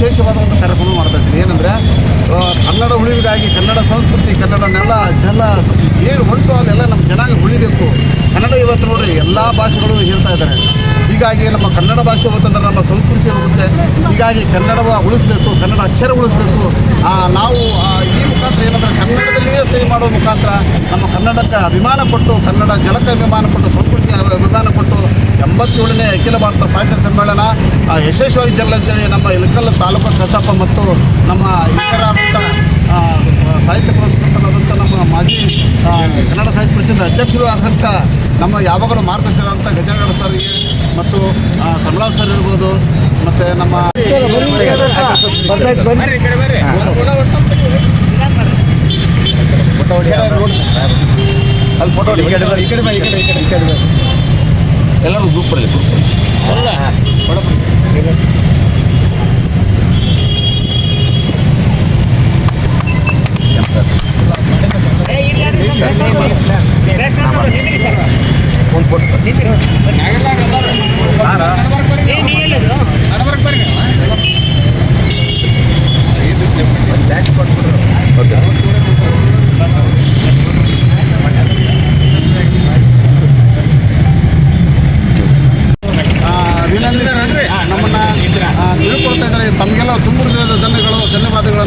ವಿಶೇಷವಾದ ಒಂದು ಕಾರ್ಯಕ್ರಮ ಮಾಡ್ತಾ ಇದ್ದೀನಿ. ಏನಂದರೆ ಕನ್ನಡ ಉಳಿವಿಗಾಗಿ ಕನ್ನಡ ಸಂಸ್ಕೃತಿ, ಕನ್ನಡ ನೆಲ, ಜಲ, ಏನು ಹೊಂಟು ಅಲ್ಲೆಲ್ಲ ನಮ್ಮ ಜನಾಂಗ ಉಳಿಬೇಕು. ಕನ್ನಡ ಇವತ್ತು ನೋಡಿ ಎಲ್ಲ ಭಾಷೆಗಳು ಹೇಳ್ತಾ ಇದ್ದಾರೆ. ಹೀಗಾಗಿ ನಮ್ಮ ಕನ್ನಡ ಭಾಷೆ ಹೋಗುತ್ತಂದ್ರೆ ನಮ್ಮ ಸಂಸ್ಕೃತಿ ಹೋಗುತ್ತೆ. ಹೀಗಾಗಿ ಕನ್ನಡ ಉಳಿಸಬೇಕು, ಕನ್ನಡ ಅಕ್ಷರ ಉಳಿಸಬೇಕು. ನಾವು ಈ ಮುಖಾಂತರ ಏನಂದ್ರೆ ಕನ್ನಡದಲ್ಲಿಯೇ ಸಹಿ ಮಾಡುವ ಮುಖಾಂತರ ನಮ್ಮ ಕನ್ನಡಕ್ಕೆ ಅಭಿಮಾನ ಕೊಟ್ಟು, ಕನ್ನಡ ಜಲಕ್ಕೆ ಅಭಿಮಾನ ಕೊಟ್ಟು ಸಂಸ್ಕೃತಿ ಎಂಬತ್ತೇಳನೇ ಅಖಿಲ ಭಾರತ ಸಾಹಿತ್ಯ ಸಮ್ಮೇಳನ ಯಶಸ್ವಿಯಾಗಿ ಜಲ್ಲಂತೇಳಿ ನಮ್ಮ ಇಳಕಲ್ ತಾಲೂಕು ಕಸಾಪ ಮತ್ತು ನಮ್ಮ ಇತರಾದಂಥ ಸಾಹಿತ್ಯ ಪುರಸ್ಕೃತರಾದಂಥ ನಮ್ಮ ಮಾಜಿ ಕನ್ನಡ ಸಾಹಿತ್ಯ ಪರಿಷತ್ ಅಧ್ಯಕ್ಷರು ಆದಂಥ ನಮ್ಮ ಯಾವಾಗಲೂ ಮಾರ್ಗದರ್ಶಕರಾದಂಥ ಗಜನಗೌಡ ಸರ್ಗೆ ಮತ್ತು ಸಂಬಳ ಸರ್ ಇರ್ಬೋದು ಮತ್ತು ನಮ್ಮ ಅಲ್ಲಿ ಫೋಟೋ ಈ ಕಡೆ ಈ ಕಡೆ ಈ ಕಡೆ ಈ ಕಡೆ. ಎಲ್ಲರೂ ಗ್ರೂಪ್ ಬರಲಿ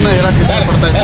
ವಿಷಯಗಳನ್ನ ಹೇಳಕ್ಕೆ ಇಷ್ಟಪಡ್ತಾ ಇದ್ದೀನಿ.